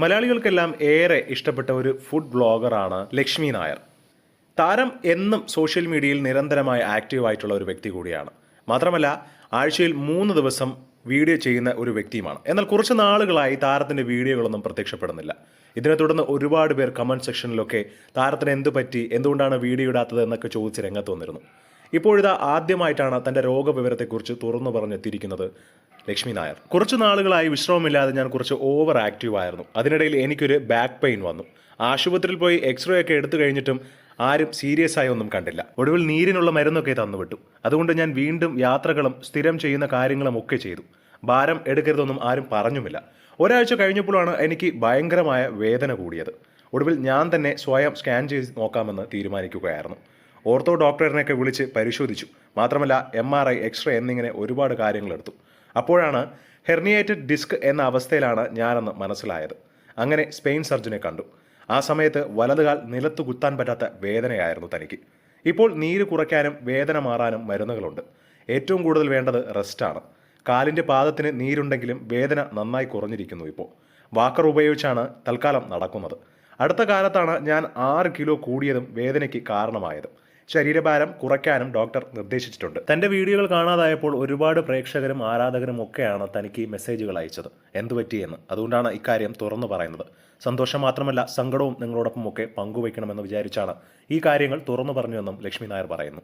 മലയാളികൾക്കെല്ലാം ഏറെ ഇഷ്ടപ്പെട്ട ഒരു ഫുഡ് ബ്ലോഗറാണ് ലക്ഷ്മി നായർ. താരം എന്നും സോഷ്യൽ മീഡിയയിൽ നിരന്തരമായി ആക്റ്റീവ് ആയിട്ടുള്ള ഒരു വ്യക്തി കൂടിയാണ്. മാത്രമല്ല ആഴ്ചയിൽ മൂന്ന് ദിവസം വീഡിയോ ചെയ്യുന്ന ഒരു വ്യക്തിയുമാണ്. എന്നാൽ കുറച്ച് നാളുകളായി താരത്തിന്റെ വീഡിയോകളൊന്നും പ്രത്യക്ഷപ്പെടുന്നില്ല. ഇതിനെ തുടർന്ന് ഒരുപാട് പേർ കമന്റ് സെക്ഷനിലൊക്കെ താരത്തിന് എന്ത് പറ്റി എന്തുകൊണ്ടാണ് വീഡിയോ ഇടാത്തത് എന്നൊക്കെ ചോദിച്ച് രംഗത്ത് വന്നിരുന്നു. ഇപ്പോഴിതാ ആദ്യമായിട്ടാണ് തന്റെ രോഗവിവരത്തെക്കുറിച്ച് തുറന്നു പറഞ്ഞെത്തിയിരിക്കുന്നത് ലക്ഷ്മി നായർ. കുറച്ച് നാളുകളായി വിശ്രമമില്ലാതെ ഞാൻ കുറച്ച് ഓവർ ആക്റ്റീവ് ആയിരുന്നു. അതിനിടയിൽ എനിക്കൊരു ബാക്ക് പെയിൻ വന്നു. ആശുപത്രിയിൽ പോയി എക്സ്റേ ഒക്കെ എടുത്തു കഴിഞ്ഞിട്ടും ആരും സീരിയസ് ആയി ഒന്നും കണ്ടില്ല. ഒടുവിൽ നീരിനുള്ള മരുന്നൊക്കെ തന്നുവിട്ടു. അതുകൊണ്ട് ഞാൻ വീണ്ടും യാത്രകളും സ്ഥിരം ചെയ്യുന്ന കാര്യങ്ങളും ഒക്കെ ചെയ്തു. ഭാരം എടുക്കരുതൊന്നും ആരും പറഞ്ഞുമില്ല. ഒരാഴ്ച കഴിഞ്ഞപ്പോഴാണ് എനിക്ക് ഭയങ്കരമായ വേദന കൂടിയത്. ഒടുവിൽ ഞാൻ തന്നെ സ്വയം സ്കാൻ ചെയ്ത് നോക്കാമെന്ന് തീരുമാനിക്കുകയായിരുന്നു. ഓർത്തോ ഡോക്ടറിനെയൊക്കെ വിളിച്ച് പരിശോധിച്ചു. മാത്രമല്ല എം ആർ ഐ എക്സ്റേ എന്നിങ്ങനെ ഒരുപാട് കാര്യങ്ങളെടുത്തു അപ്പോഴാണ് ഹെർണിയേറ്റഡ് ഡിസ്ക് എന്ന അവസ്ഥയിലാണ് ഞാനെന്ന് മനസ്സിലായത്. അങ്ങനെ സ്പെയിൻ സർജനെ കണ്ടു. ആ സമയത്ത് വലതുകാൽ നിലത്ത് കുത്താൻ പറ്റാത്ത വേദനയായിരുന്നു തനിക്ക്. ഇപ്പോൾ നീര് കുറയ്ക്കാനും വേദന മാറാനും മരുന്നുകളുണ്ട്. ഏറ്റവും കൂടുതൽ വേണ്ടത് റെസ്റ്റാണ്. കാലിന്റെ പാദത്തിന് നീരുണ്ടെങ്കിലും വേദന നന്നായി കുറഞ്ഞിരിക്കുന്നു ഇപ്പോൾ. വാക്കർ ഉപയോഗിച്ചാണ് തൽക്കാലം നടക്കുന്നത്. അടുത്ത കാലത്താണ് ഞാൻ ആറ് കിലോ കൂടിയതും വേദനയ്ക്ക് കാരണമായത്. ശരീരഭാരം കുറയ്ക്കാനും ഡോക്ടർ നിർദ്ദേശിച്ചിട്ടുണ്ട്. തന്റെ വീഡിയോകൾ കാണാതായപ്പോൾ ഒരുപാട് പ്രേക്ഷകരും ആരാധകരും ഒക്കെയാണ് തനിക്ക് ഈ മെസ്സേജുകൾ അയച്ചത്. എന്തു പറ്റിയെന്ന്? അതുകൊണ്ടാണ് ഇക്കാര്യം തുറന്നു പറയുന്നത്. സന്തോഷം മാത്രമല്ല സങ്കടവും നിങ്ങളോടൊപ്പം ഒക്കെ പങ്കുവയ്ക്കണമെന്ന് വിചാരിച്ചാണ് ഈ കാര്യങ്ങൾ തുറന്നു പറഞ്ഞുവെന്നും ലക്ഷ്മി നായർ പറയുന്നു.